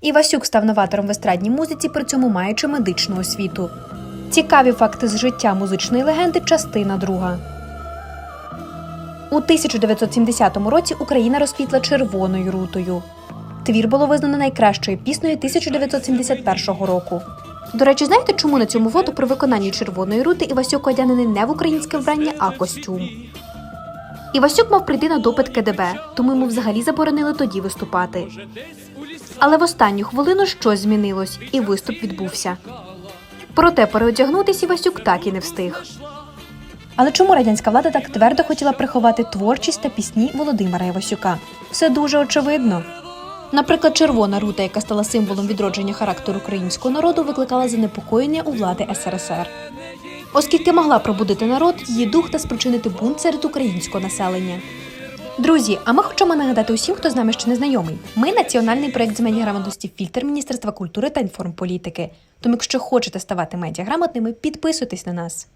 Івасюк став новатором в естрадній музиці, при цьому маючи медичну освіту. Цікаві факти з життя музичної легенди, частина друга. У 1970 році Україна розквітла червоною рутою. Твір було визнано найкращою піснею 1971 року. До речі, знаєте, чому на цьому фото при виконанні червоної рути Івасюк одягнений не в українське вбрання, а костюм? Івасюк мав прийти на допит КДБ, тому йому взагалі заборонили тоді виступати. Але в останню хвилину щось змінилось, і виступ відбувся. Проте переодягнутись Івасюк так і не встиг. Але чому радянська влада так твердо хотіла приховати творчість та пісні Володимира Івасюка? Все дуже очевидно. Наприклад, червона рута, яка стала символом відродження характеру українського народу, викликала занепокоєння у влади СРСР. Оскільки могла пробудити народ, її дух та спричинити бунт серед українського населення. Друзі, а ми хочемо нагадати усім, хто з нами ще не знайомий. Ми національний проект з медіаграмотності фільтр Міністерства культури та інформполітики. Тому, якщо хочете ставати медіаграмотними, підписуйтесь на нас.